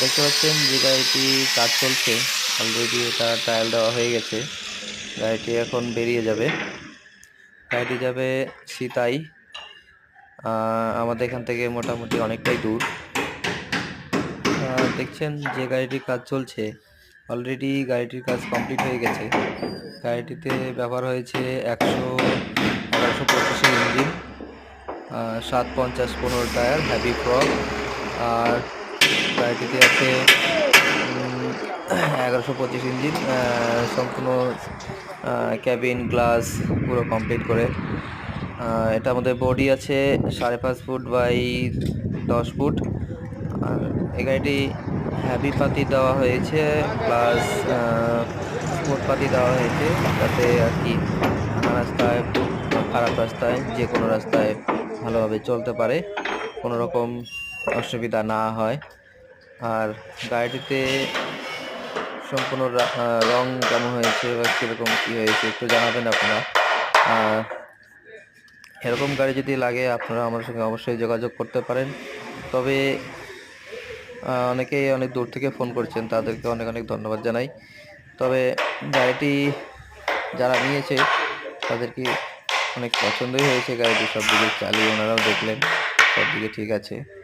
দেখতে পাচ্ছেন যে গাড়িটি কাজ চলছে। অলরেডি এটা ট্রায়াল দেওয়া হয়ে গেছে। গাড়িটি এখন বেরিয়ে যাবে। গাড়িটি যাবে সিতাই। আমাদের এখান থেকে মোটামুটি অনেকটাই দূর। দেখছেন যে গাড়িটির কাজ চলছে। অলরেডি গাড়িটির কাজ কমপ্লিট হয়ে গেছে। গাড়িটিতে ব্যবহার হয়েছে একশো এগারোশো পঁচিশের ইঞ্জিন সাত পঞ্চাশ পনেরো টায়ার হ্যাভি ফ্রক আর গাড়িটিতে আছে এগারোশো পঁচিশ ইঞ্জিন সম্পূর্ণ ক্যাবিন গ্লাস পুরো কমপ্লিট করে। এটা আমাদের বডি আছে সাড়ে পাঁচ ফুট বাই দশ ফুট। আর এই গাড়িটি হ্যাভি পাতি দেওয়া হয়েছে প্লাস স্মুথ পাতি দেওয়া হয়েছে, যাতে আর কি রাস্তায় খারাপ রাস্তায়, যে কোনো রাস্তায় ভালোভাবে চলতে পারে, কোনো রকম অসুবিধা না হয়। আর গাড়িটিতে সম্পূর্ণ রা- কেমন হয়েছে বা কীরকম কী হয়েছে একটু জানাবেন আপনারা। আর এরকম গাড়ি যদি লাগে, আপনারা আমার সঙ্গে অবশ্যই যোগাযোগ করতে পারেন। তবে অনেকেই অনেক দূর থেকে ফোন করছেন, তাদেরকে অনেক অনেক ধন্যবাদ জানাই। তবে গাড়িটি যারা নিয়েছে, তাদেরকে অনেক পছন্দই হয়েছে গাড়িটি। সব দিকে চালিয়ে ওনারাও দেখলেন সব দিকে ঠিক আছে।